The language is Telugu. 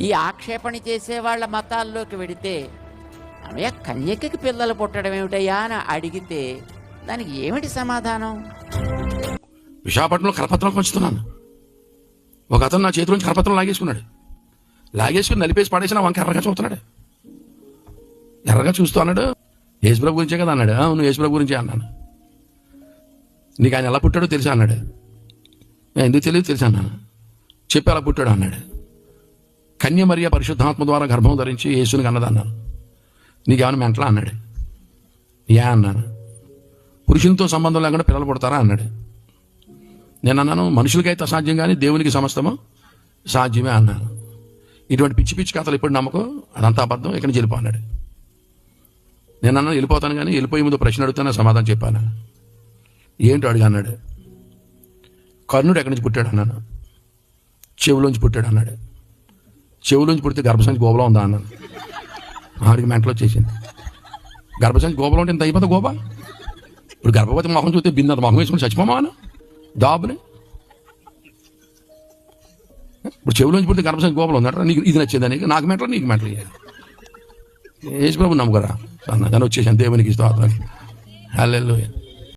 ఈ ఆక్షేపణ చేసే వాళ్ళ మతాల్లోకి వెడితే అమ్మయ్య కన్యకకి పిల్లలు పుట్టడం ఏమిటయ్యా అని అడిగితే దానికి ఏమిటి సమాధానం? విశాఖపట్నంలో కరపత్రం పంచుతున్నాను. ఒక అతను నా చేతిలోంచి కరపత్రం లాగేసుకున్నాడు. లాగేసుకుని నలిపేసి పడేసిన వంక ఎర్రగా చూస్తున్నాడు. ఎర్రగా చూస్తూ అన్నాడు యేసుప్రభు గురించే కదా అన్నాడు. అవును యేసుప్రభు గురించే అన్నాను. నీకు ఆయన ఎలా పుట్టాడో తెలుసా? అన్నాడు. ఎందుకు తెలియదు తెలుసా? అన్నాను. చెప్పి ఎలా పుట్టాడు అన్నాడు. కన్యమరియ పరిశుద్ధాత్మ ద్వారా గర్భం ధరించి యేసుని అన్నదన్నాను అన్నాను నీకేమైనా మెంటలా? అన్నాడు. యా అన్నాను. పురుషునితో సంబంధం లేకుండా పిల్లలు పుడతారా? అన్నాడు. నేను అన్నాను మనుషులకైతే అసాధ్యం కానీ దేవునికి సమస్తము? సాధ్యమే అన్నాను. ఇటువంటి పిచ్చి పిచ్చి కథలు ఇప్పుడు నమ్మకం? అదంతా అబద్ధం ఇక్కడి నుంచి వెళ్ళిపో అన్నాడు. నేను అన్నాను వెళ్ళిపోతాను కానీ వెళ్ళిపోయే ముందు ప్రశ్న అడుగుతానే సమాధానం చెప్పాను ఏంటో అడిగా అన్నాడు. కర్ణుడు ఎక్కడి నుంచి పుట్టాడు? అన్నాను. చెవులోంచి పుట్టాడు అన్నాడు. చెవులోంచి పుడితే గర్భసంచి గోబలో ఉందా అన్నాను ఆడికి మెంటలో వచ్చేసింది గర్భసంచి గోబలో ఉంటే ఇంత అయిపోతుంది గోబా ఇప్పుడు గర్భవతి మొహం చూస్తే బిందంత మొహం వేసుకుని చచ్చిపోమాను దాబుని. ఇప్పుడు చెవులోంచి పుడితే గర్భసంచి గోపలు ఉందట నీకు ఇది నచ్చింది నీకు? నాకు మెంటలో నీకు మెంటలు యేసు ప్రభు నమ్ముకరా. అన్న కానీ వచ్చేసాను దేవునికి స్తోత్రానికి. హల్లెలూయా.